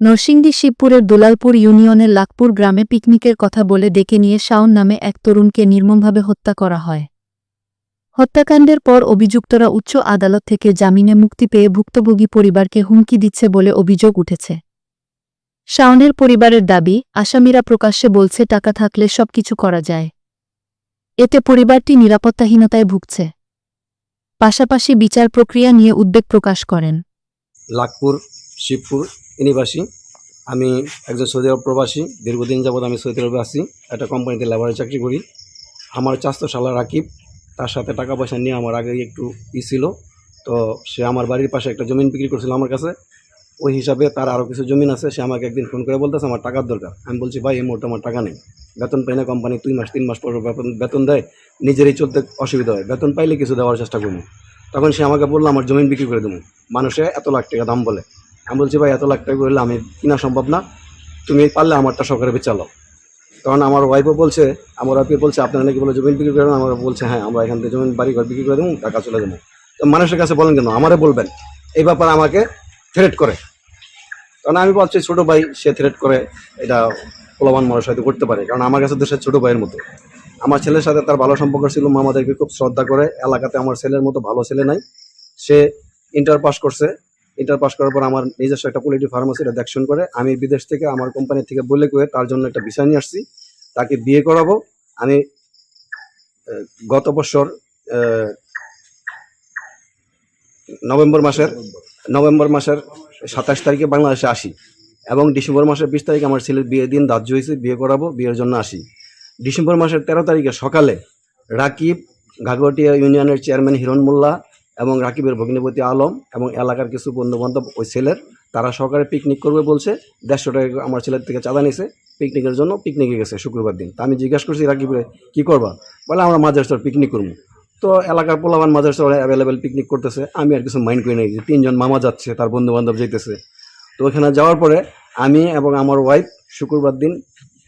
নরসিংদী শিবপুরের দুলালপুর ইউনিয়নের লাখপুর গ্রামে পিকনিকের কথা বলে ডেকে নিয়ে শাওন নামে এক তরুণকে নির্মমভাবে হত্যা করা হয়। হত্যাকাণ্ডের পর অভিযুক্তরা উচ্চ আদালত থেকে জামিনে মুক্তি পেয়ে ভুক্তভোগী পরিবারকে হুমকি দিচ্ছে বলে অভিযোগ উঠেছে। শাওনের পরিবারের দাবি, আসামিরা প্রকাশ্যে বলছে টাকা থাকলে সবকিছু করা যায়। এতে পরিবারটি নিরাপত্তাহীনতায় ভুগছে। পাশাপাশি বিচার প্রক্রিয়া নিয়ে উদ্বেগ প্রকাশ করেন। লাখপুর শিবপুর নিবাসী আমি একজন সৌদি আরব প্রবাসী, দীর্ঘদিন যাবৎ আমি সৌদি আরবে আছি, একটা কোম্পানিতে লেবারে চাকরি করি। আমার চাস্ত শালা রাকিব, তার সাথে টাকা পয়সা নিয়ে আমার আগে একটু ই ছিল। তো সে আমার বাড়ির পাশে একটা জমিন বিক্রি করছিল আমার কাছে। ওই হিসাবে তার আরও কিছু জমিন আছে, সে আমাকে একদিন ফোন করে বলতেছে, আমার টাকার দরকার। আমি বলছি, ভাই, এই মুহূর্তে আমার টাকা নেই। বেতন পাই না কোম্পানি, দুই মাস, তিন মাস পর বেতন বেতন দেয়, নিজেরই চলতে অসুবিধা হয়। বেতন পাইলে কিছু দেওয়ার চেষ্টা করব। তখন সে আমাকে বলল, আমার জমিন বিক্রি করে দেবো। মানুষে এত লাখ টাকা দাম বলে। আমি বলছি, ভাই, এত লাখ টাকা করলে আমি কিনা সম্ভব না। তুমি পারলে আমারটা সরকারে বেচালো কারণ আমার ওয়াইফও বলছে, আমার ওয়াইফে বলছে, আপনারা নাকি বলে জমিন বিক্রি করেন? আমার বলছে হ্যাঁ আমরা এখান থেকে জমিন বাড়ি ঘর বিক্রি করে দেবো, টাকা চলে দেবো তো মানুষের কাছে বলেন কেন? আমারে বলবেন। এই ব্যাপারে আমাকে থ্রেট করে। কারণ আমি বলছি ছোটো ভাই, সে থ্রেট করে, এটা পোলাবান মানুষ হয়তো করতে পারে। কারণ আমার কাছে দেশের ছোটো ভাইয়ের মতো। আমার ছেলের সাথে তার ভালো সম্পর্ক ছিল মা আমাদেরকে খুব শ্রদ্ধা করে। এলাকাতে আমার ছেলের মতো ভালো ছেলে নাই। সে ইন্টার পাস করছে। ইন্টার পাস করার পর আমার নিজস্ব একটা পোলিট্রি ফার্মাসিটা দেখশন করে। আমি বিদেশ থেকে আমার কোম্পানি থেকে বলে করে তার জন্য একটা বিষয় নিয়ে আসছি। তাকে বিয়ে করাবো। আমি গত বছর নভেম্বর মাসের নভেম্বর মাসের সাতাশ তারিখে বাংলাদেশে আসি এবং ডিসেম্বর মাসের বিশ তারিখে আমার ছেলের বিয়ের দিন ধার্য হয়েছে, বিয়ে করাবো, বিয়ের জন্য আসি। ডিসেম্বর মাসের তেরো তারিখে সকালে রাকিব ঘাগটিয়া ইউনিয়নের চেয়ারম্যান হিরণ মোল্লা এবং রাকিবের ভগ্নিপতি আলম এবং এলাকার কিছু বন্ধুবান্ধব ওই ছেলের, তারা সরকারে পিকনিক করবে বলছে, দেড়শো টাকা আমার ছেলের থেকে চাঁদা নিছে পিকনিকের জন্য পিকনিকে গেছে শুক্রবার দিন। তা আমি জিজ্ঞাসা করছি রাকিবরে কী করবা? বলে, আমরা মাঝেরস্তর পিকনিক করব। তো এলাকার পোলাবান মাঝেরস্তর অ্যাভেলেবেল পিকনিক করতেছে। আমি আর কিছু মাইন্ড করি নাই যে তিনজন মামা যাচ্ছে, তার বন্ধু বান্ধব যেতেছে তো ওখানে যাওয়ার পরে আমি এবং আমার ওয়াইফ শুক্রবার দিন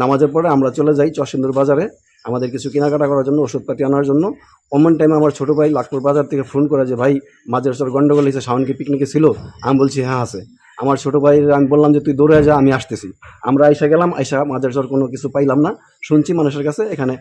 নামাজের পরে আমরা চলে যাই চরসিন্দুর বাজারে। আমাদের কিছু কেনাকাটা করার জন্য, ওষুধপাতি আনার জন্য। অমন টাইমে আমার ছোটো ভাই লাখপুর বাজার থেকে ফোন করে যে, ভাই, মাঝের সর গন্ডগোল হয়েছে, শাওনকে পিকনিকে ছিল? আমি বলছি হ্যাঁ আছে। আমার ছোটো ভাই আমি বললাম যে, তুই দৌড়ে যা, আমি আসতেছি। আমরা আইসা গেলাম, আইসা মাঝের সর কোনো কিছু পাইলাম না। শুনছি মানুষের কাছে, এখানে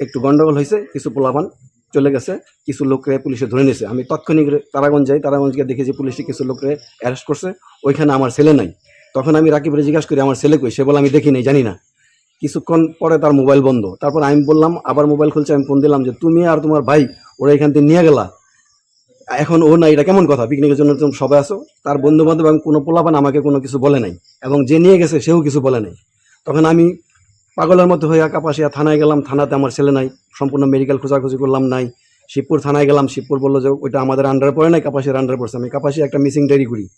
একটু গন্ডগোল হয়েছে, কিছু পোলাপান চলে গেছে, কিছু লোককে পুলিশে ধরে নিয়েছে আমি তৎক্ষণিক তারাগঞ্জ যাই, তারাগঞ্জকে দেখেছি পুলিশে কিছু লোককে অ্যারেস্ট করছে। ওইখানে আমার ছেলে নাই। তখন আমি রাকিবরে জিজ্ঞাসা করি, আমার ছেলে কই? সে বলে, আমি দেখি নাই জানি না। কিছুক্ষণ পরে তার মোবাইল বন্ধ। তারপর আমি বললাম, আবার মোবাইল খুলছে, আমি ফোন দিলাম যে, তুমি আর তোমার ভাই, ওরা এখান থেকে নিয়ে গেলা। এখন ও না, এটা কেমন কথা? পিকনিকের জন্য তুমি সবাই আসো তার বন্ধু বান্ধব এবং কোনো পোলাপান আমাকে কোনো কিছু বলে নাই। এবং যে নিয়ে গেছে, সেও কিছু বলে নাই। তখন আমি পাগলের মতো হয়ে কাপাসিয়া থানায় গেলাম। থানাতে আমার ছেলে নাই, সম্পূর্ণ মেডিকেল খোঁজাখুঁজি করলাম নাই। শিবপুর থানায় গেলাম। শিবপুর বলল যে, ওইটা আমাদের আন্ডারে পড়ে নাই, কাপাসিয়ার আন্ডারে পড়ছে। আমি কাপাসিয়া একটা মিসিং ডায়েরি করি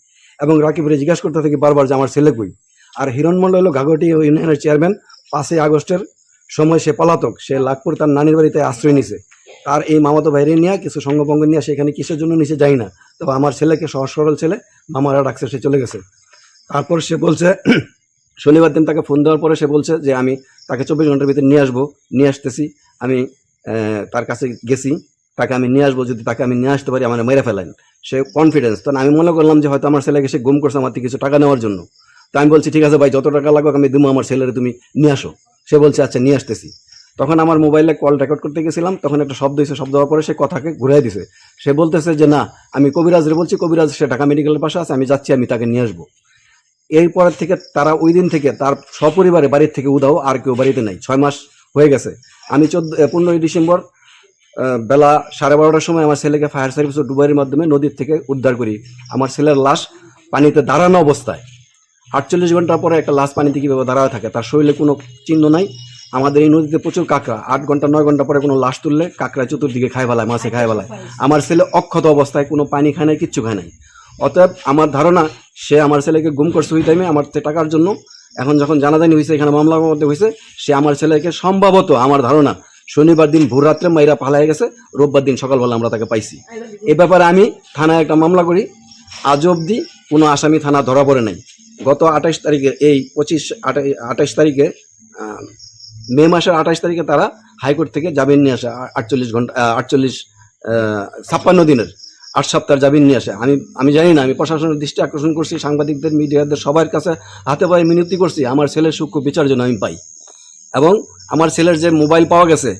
এবং রাকিবরে জিজ্ঞাসা করতে থাকি বারবার যে, আমার ছেলে কই? আর হিরণ মন্ডল হলো ঘাগটি ইউনিয়নের চেয়ারম্যান পাঁচই আগস্টের সময় সে পলাতক, সে লাখপুর তার নানির বাড়িতে আশ্রয় নিছে। তার এই মামাতো বাইরে নিয়ে কিছু সঙ্গভঙ্গ নিয়ে সেখানে কিসের জন্য নিচে যাই না। তবে আমার ছেলেকে সহজ সরল ছেলে মামারা ডাকছে সে চলে গেছে। তারপর সে বলছে, শনিবার দিন তাকে ফোন দেওয়ার পরে সে বলছে যে, আমি তাকে চব্বিশ ঘণ্টার ভিতরে নিয়ে আসব, নিয়ে আসতেছি। আমি তার কাছে গেছি। তাকে আমি নিয়ে আসব, যদি তাকে আমি নিয়ে আসতে পারি, আমার মেরে ফেলেন সে কনফিডেন্স তখন আমি মনে করলাম যে, হয়তো আমার ছেলেকে সে গুম করছে আমার থেকে কিছু টাকা নেওয়ার জন্য। তো আমি বলছি, ঠিক আছে ভাই, যত টাকা লাগবে আমি দেবো আমার ছেলের তুমি নিয়ে আসো। সে বলছে আচ্ছা নিয়ে আসতেছি। তখন আমার মোবাইলে কল রেকর্ড করতে গেছিলাম, তখন একটা শব্দ হয়েছে শব্দ হওয়ার পরে সে কথাকে ঘুরাই দিছে। সে বলতেছে যে, না, আমি কবিরাজরে বলছি, কবিরাজ সে ঢাকা মেডিকেলের পাশে আছে, আমি যাচ্ছি, আমি তাকে নিয়ে আসব। এরপরের থেকে তারা ওই দিন থেকে তার সপরিবারে বাড়ির থেকে উদাও আর কেউ বাড়িতে নাই, ছয় মাস হয়ে গেছে। আমি চোদ্দ পনেরোই ডিসেম্বর বেলা সাড়ে বারোটার সময় আমার ছেলেকে ফায়ার সার্ভিস ও ডুবাইয়ের মাধ্যমে নদীর থেকে উদ্ধার করি। আমার ছেলের লাশ পানিতে দাঁড়ানো অবস্থায়। আটচল্লিশ ঘণ্টা পরে একটা লাশ পানিতে কীভাবে দাঁড়ায় থাকে, তার শরীরে কোনো চিহ্ন নাই। আমাদের এই নদীতে প্রচুর কাঁকড়া। আট ঘণ্টা, নয় ঘণ্টা পরে কোনো লাশ তুললে কাঁকড়া চতুর্দিকে খায় ফেলায়, মাছে খায় ফেলায়। আমার ছেলে অক্ষত অবস্থায়, কোনো পানি খায় নাই, কিচ্ছু খায় নাই। অতএব আমার ধারণা, সে আমার ছেলেকে গুম করছে ওই টাইমে আমার টাকার জন্য। এখন যখন জানাজানি হয়েছে, এখানে মামলার মধ্যে হয়েছে, সে আমার ছেলেকে সম্ভবত, আমার ধারণা, শনিবার দিন ভোর রাত্রে মাইরা পালাই গেছে, রোববার দিন সকালবেলা আমরা তাকে পাইছি। এ ব্যাপারে আমি থানায় একটা মামলা করি। আজ অবধি কোনো আসামি থানা ধরা পড়ে নাই। গত আঠাশ তারিখে, এই পঁচিশ আঠাশ তারিখে মে মাসের আঠাশ তারিখে তারা হাইকোর্ট থেকে জামিন নিয়ে আসে আটচল্লিশ ঘণ্টা আটচল্লিশ ছাপ্পান্ন দিনের, আট সপ্তাহের জামিন নিয়ে আসে। আমি আমি জানি না, আমি প্রশাসনের দৃষ্টি আকর্ষণ করছি, সাংবাদিকদের, মিডিয়াদের, সবার কাছে হাতে পায়ে মিনতি করছি, আমার ছেলের সূক্ষ্ম বিচার যেন আমি পাই। এবং আমার ছেলের যে মোবাইল পাওয়া গেছে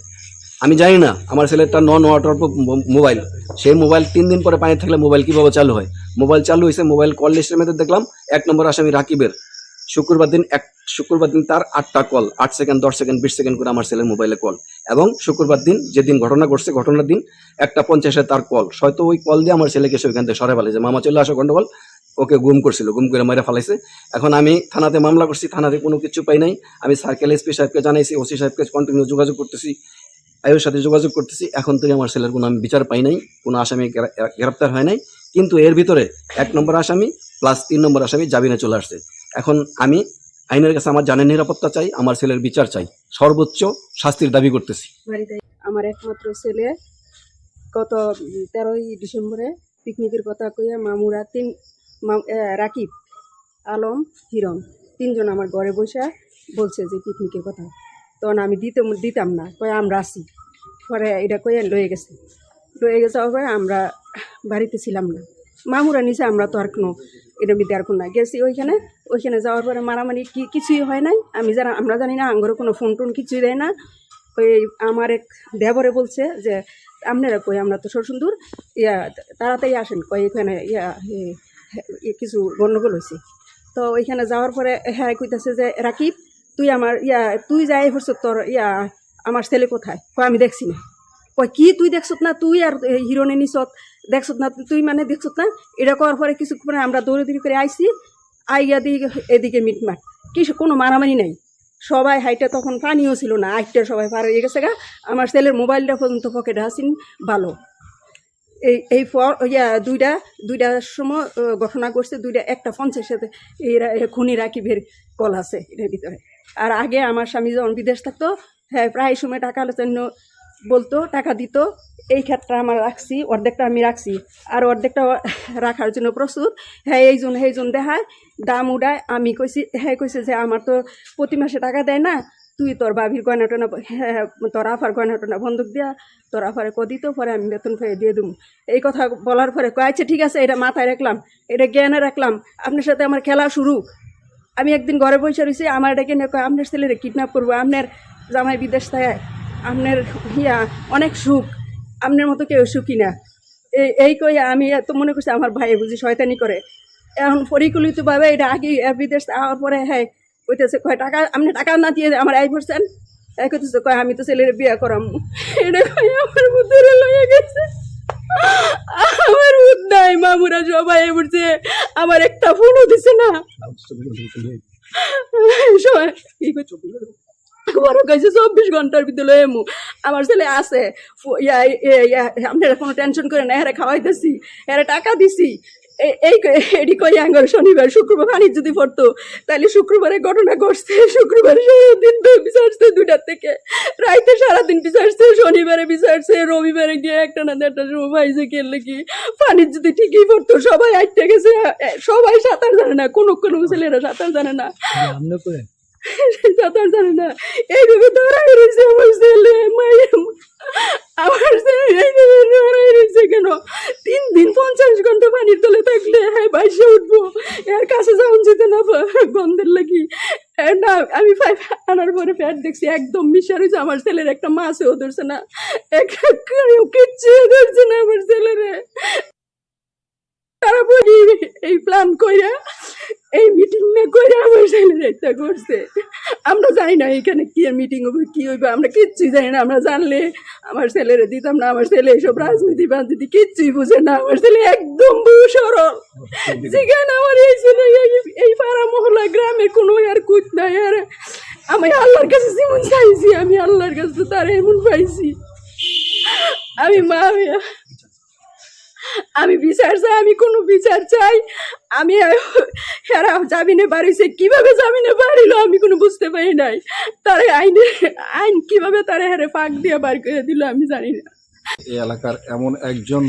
আমি জানি না, আমার ছেলেরটা নন ওয়াটার মোবাইল সেই মোবাইল তিন দিন পরে পানি থাকলে মোবাইল কীভাবে চালু হয়? মোবাইল চালু হয়েছে মোবাইল কল লিস্টের মধ্যে দেখলাম, এক নম্বর আসামি রাকিবের। শুক্রবার দিন এক, শুক্রবার দিন তার আটটা কল আট সেকেন্ড দশ সেকেন্ড বিশ সেকেন্ড করে আমার ছেলের মোবাইলে কল এবং শুক্রবার দিন যেদিন ঘটনা ঘটছে, ঘটনার দিন একটা পঞ্চাশে তার কল হয়তো ওই কল দিয়ে আমার ছেলেকে সে ওইখান থেকে সরে ফেলেছে। মামা চলে আসো, গন্ডগোল। ওকে গুম করছিল, গুম করে মেরে ফেলাইছে। এখন আমি থানাতে মামলা করছি, থানাতে কোনো কিছু পাই নাই। আমি সার্কেল এসপি সাহেবকে জানাইছি ওসি সাহেবকে কন্টিনিউ যোগাযোগ করতেছি। আয়ুর সাথে যোগাযোগ করতেছি। এখন থেকে আমার ছেলের কোনো আমি বিচার পাই নাই, কোনো আসামি গ্রেপ্তার হয় নাই। কিন্তু এর ভিতরে এক নম্বর আসামি প্লাস তিন নম্বর আসামি জামিনে চলে আসছে। এখন আমি আইনের কাছে আমার জানের নিরাপত্তা চাই, আমার ছেলের বিচার চাই। সর্বোচ্চ শাস্তির দাবি করতেছি। আমার একমাত্র ছেলে গত তেরোই ডিসেম্বরে পিকনিকের কথা কইয়া মামুরা তিন রাকিব, আলম, হিরণ তিনজন আমার ঘরে বসে বলছে যে পিকনিকের কথা। তখন আমি দিতে দিতাম না, কয়ে আমরা আসি পরে এটা কয়ে লয়ে গেছে। লয়ে গেছে পরে আমরা বাড়িতে ছিলাম না। মামুরা নিচে আমরা তো আর কোনো এটা মিতে আর না গেছি ওইখানে ওইখানে যাওয়ার পরে মারামারি কি কিছুই হয় নাই। আমি জানা আমরা জানি না, আঙ্গরে কোনো ফোন টোন কিছুই দেয় না। ওই আমার এক দেবরে বলছে যে, আপনারা কই? আমরা তো সুন্দর ইয়া, তাড়াতাড়ি আসেন। কই এখানে ইয়া কিছু গণ্ডগোল হয়েছে তো ওইখানে যাওয়ার পরে হ্যাঁ কইতাছে যে, রাকিব তুই আমার, ইয়া, তুই যাই হচ্ছ তোর, ইয়া, আমার ছেলে কোথায়? কয়, আমি দেখছি না। কয়, কি তুই দেখছত না? তুই আর হিরোনে নিছত দেখছত না? তুই মানে দেখছত না? এটা করার পরে কিছু মানে আমরা দৌড়ে করে আইছি, আইয়া দিকে এদিকে মিটমাট কিছু কোনো মারামারি নাই। সবাই হাইটে তখন পানিও ছিল না। আইটটা সবাই পার হয়ে গেছে গা। আমার ছেলের মোবাইলটা পর্যন্ত পকেটে আসিন ভালো। এই এই পর ইয়া, দুইটা দুইটার সময় ঘটনা করছে দুইটা, একটা পঞ্চাশ সাথে এই রা- এ খুনি রাকিবের কল আছে এটার ভিতরে। আর আগে আমার স্বামী যখন বিদেশ থাকতো হ্যাঁ প্রায় সময় টাকা জন্য বলতো, টাকা দিত, এই ক্ষেত্রে আমার রাখছি, অর্ধেকটা আমি রাখছি। আর অর্ধেকটা রাখার জন্য প্রস্তুত হ্যাঁ এইজন সেইজন দেখায়, দাম উড়ায় আমি কইছি হ্যাঁ কইছে যে আমার তো প্রতি মাসে টাকা দেয় না তুই তোর বাবির গয়না টয়না হ্যাঁ হ্যাঁ, তোর আফার গয়না টয়না বন্ধক দিয়া তোর আফারে কদি তো পরে আমি বেতন পেয়ে দিয়ে দেবো। এই কথা বলার পরে কয় আচ্ছা ঠিক আছে এটা মাথায় রাখলাম এটা জ্ঞানে রাখলাম আপনার সাথে আমার খেলা শুরু। আমি একদিন ঘরে বসে রয়েছি আমার এটা কিনে কয় আপনার ছেলেরে কিডন্যাপ করব আপনার জামাই বিদেশ থাকে আপনার ইয়া অনেক সুখ আপনার মতো কেউ সুখী না। এই এই কই আমি এত মনে করছি আমার ভাই বুঝি শয়তানি করে। এখন পরিকল্পিতভাবে এটা আগে বিদেশ যাওয়ার পরে হ্যাঁ কইতেছে, কয়, টাকা, আপনি টাকা না দিয়ে আমার আই পড়ছেন এই কইতেছে কয়, আমি তো ছেলের বিয়ে করাম। এটা কই, আমার বুদ্ধরে লয়ে গেছে। আমার বুদ্ধ নাই, মামুরা সবাই পড়ছে আমার একটা ফোনও দিছে না। বড় কইছে? চব্বিশ ঘণ্টার ভিতরে এমু। আমার ছেলে আছে আপনারা কোনো টেনশন করে না হ্যাঁ খাওয়াইতেছি হ্যাঁ টাকা দিছি। এই এডি কই আঙ্গল? শনিবার, শুক্রবার পানি যদি পড়তো, তাহলে শুক্রবারে ঘটনা ঘটছে। শুক্রবারে সারাদিন বিচারছে দুটার থেকে। রাইতে সারাদিন বিচারছে শনিবারে বিচারছে রবিবারে গিয়ে একটা না একটা যে খেললে কি? পানি যদি ঠিকই পড়তো, সবাই আটটা গেছে। সবাই সাঁতার জানে না, কোনো কোনো ছেলেরা সাঁতার জানে না। সাঁতার জানে না এইভাবে ধরাই রয়েছে আমার ছেলে, মায়ের আমার ছেলে এইভাবে ধরাই রয়েছে কেন? তিন দিন পঞ্চাশ ঘণ্টা পানির তলে থাকলে হ্যাঁ বাইসে উঠবো। এর কাছে যাওয়া যেত না, গন্ধের লাগি। না, আমি পাইপ আনার পরে প্যাট দেখছি, একদম মিশা রয়েছে, আমার ছেলের একটা মাছও ধরছে না। একটা কিচ্ছু ধরছে না আমার ছেলেরে। তারা বলি এই প্ল্যান কইরা, এই মিটিং না কইরা ছেলের একটা করছে। আমরা জানি না এখানে কি মিটিং হবে, কি হইবে, আমরা কিচ্ছুই জানি না। আমরা জানলে আমার ছেলেরে দিতাম না, আমার ছেলে এইসব রাজনীতি রাজনীতি কিচ্ছুই বুঝে না। আমার ছেলে একদম সরল যেখানে আমার এই ছেলে, এই- পাড়া মহল্লা গ্রামে কোনো আর কুচ নাই। আর আমি আল্লাহর কাছে যেমন চাইছি, আমি আল্লাহর কাছে তার এমন পাইছি। আমি মা আমি বিচার চাই, আমি কোনো বিচার চাই। আমি হেরা জামিনে বাড়িছে কীভাবে জামিনে বাড়িল আমি কোনো বুঝতে পারি নাই। তারে আইনে আইন কীভাবে তারে হেরে ফাঁক দিয়ে বার করে দিল আমি জানি না। এই এলাকার এমন একজন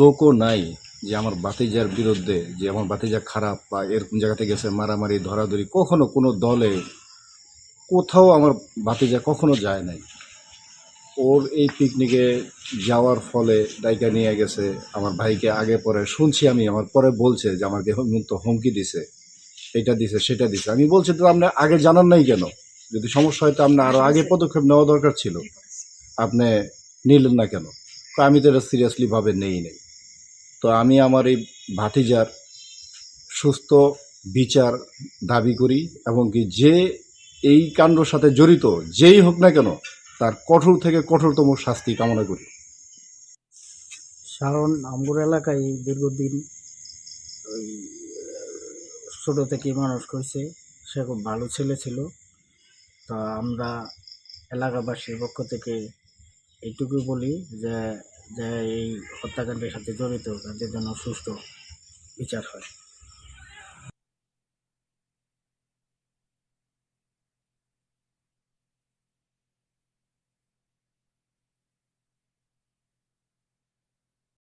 লোকও নাই যে আমার বাতিজার বিরুদ্ধে, যে আমার বাতিজা খারাপ বা এরকম জায়গাতে গেছে মারামারি, ধরাধরি, কখনো কোনো দলে কোথাও আমার বাতিজা কখনো যায় নাই। ওর এই পিকনিকে যাওয়ার ফলে ডাইকা নিয়ে গেছে। আমার ভাইকে আগে পরে শুনছি আমি, আমার পরে বলছে যে আমাকে মুক্ত হুমকি দিছে, এটা দিছে, সেটা দিছে। আমি বলছি, তো আপনি আগে জানার নাই কেন? যদি সমস্যা হয় তো আপনার আরও আগে পদক্ষেপ নেওয়া দরকার ছিল। আপনি নিলেন না কেন? তো আমি তো এটা সিরিয়াসলিভাবে নেই নেই। তো আমি আমার এই ভাতিজার সুস্থ বিচার দাবি করি এবং কি যে এই কাণ্ডর সাথে জড়িত, যেই হোক না কেন তার কঠোর থেকে কঠোরতম শাস্তি কামনা করি। শাওন আমগুর এলাকায় দীর্ঘদিন ওই, ছোটো থেকে মানুষ করছে। সে খুব ভালো ছেলে ছিল। তা আমরা এলাকাবাসীর পক্ষ থেকে এইটুকু বলি যে যে এই হত্যাকাণ্ডের সাথে জড়িত, তাদের জন্য সুস্থ বিচার হয়।